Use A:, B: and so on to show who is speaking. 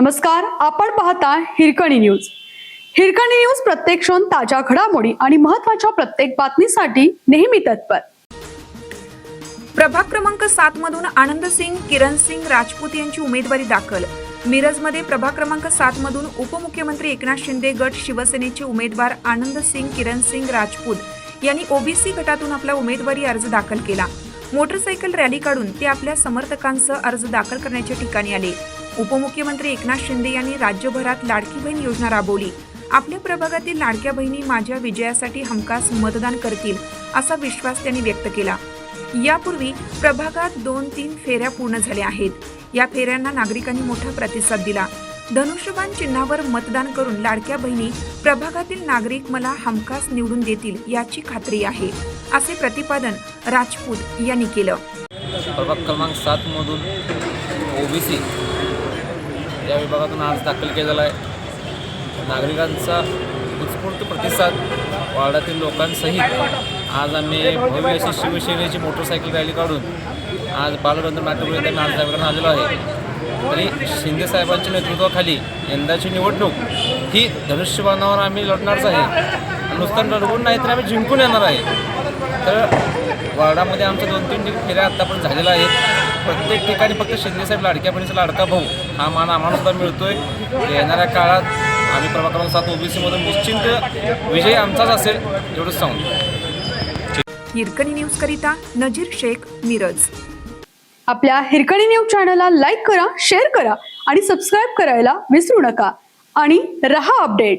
A: नमस्कार आपण पाहता हिरकणी न्यूज. हिरकणी न्यूज प्रत्येक क्षण ताज्या घडामोडी आणि महत्त्वाच्या प्रत्येक बातमीसाठी नेहमी तत्पर.
B: प्रभाग क्रमांक सात मधून आनंद सिंग किरण सिंग राजपूत यांची उमेदवारी दाखल. मिरजमध्ये प्रभाग क्रमांक सात मधून उपमुख्यमंत्री एकनाथ शिंदे गट शिवसेनेचे उमेदवार आनंद सिंग किरण सिंग राजपूत यांनी ओबीसी गटातून आपला उमेदवारी अर्ज दाखल केला. मोटरसायकल रॅली काढून ते आपल्या समर्थकांसह अर्ज दाखल करण्याच्या ठिकाणी आले. उपमुख्यमंत्री एकनाथ शिंदे यांनी राज्यभरात लाडकी बहीण योजना राबवली. आपल्या प्रभागातील लाडक्या बहिणी माझ्या विजयासाठी हमखास मतदान करतील असा विश्वास त्यांनी व्यक्त केला. यापूर्वी प्रभागात दोन तीन फेऱ्या पूर्ण झाल्या आहेत. या फेऱ्यांना नागरिकांनी मोठा प्रतिसाद दिला. धनुष्यबाण चिन्हावर मतदान करून लाडक्या बहिणी प्रभागातील नागरिक मला हमखास निवडून देतील याची खात्री आहे असे प्रतिपादन राजपूत यांनी केलं.
C: प्रभाग क्रमांक सातमधून ओबीसी या विभागातून आज दाखल केलेला आहे. नागरिकांचा उत्स्फूर्त प्रतिसाद वार्डातील लोकांसहित आज आम्ही भव्य अशी शिवसेनेची मोटरसायकल रॅली काढून आज बालरंजन नाट्यगृह आम्ही आज जागरण आलेलो आहे. तरी शिंदे साहेबांच्या नेतृत्वाखाली यंदाची निवडणूक ही धनुष्यबाणावर आम्ही लढणारच आहे. नुसतं लढवून नाही तर आम्ही जिंकून येणार आहे. तर वार्डामध्ये आमच्या दोन तीन फेऱ्या आत्ता पण झालेल्या आहेत प्रत्येक ठिकाणी फक्त शिंदेसाहेब लाडक्या बहिणीचा लाडका भाऊ हा मान आम्हाला सुद्धा मिळतोय. येणाऱ्या काळात आम्ही प्रभाग क्रमांक सात ओबीसीमधून निश्चिंत विजय आमचाच असेल एवढंच सांगतो
B: हिरकणी न्यूज करिता नजीर शेख मिरज.
A: आपल्या हिरकणी न्यूज चॅनलला लाईक करा शेअर करा आणि सबस्क्राईब करायला विसरू नका. आणि रहा अपडेट.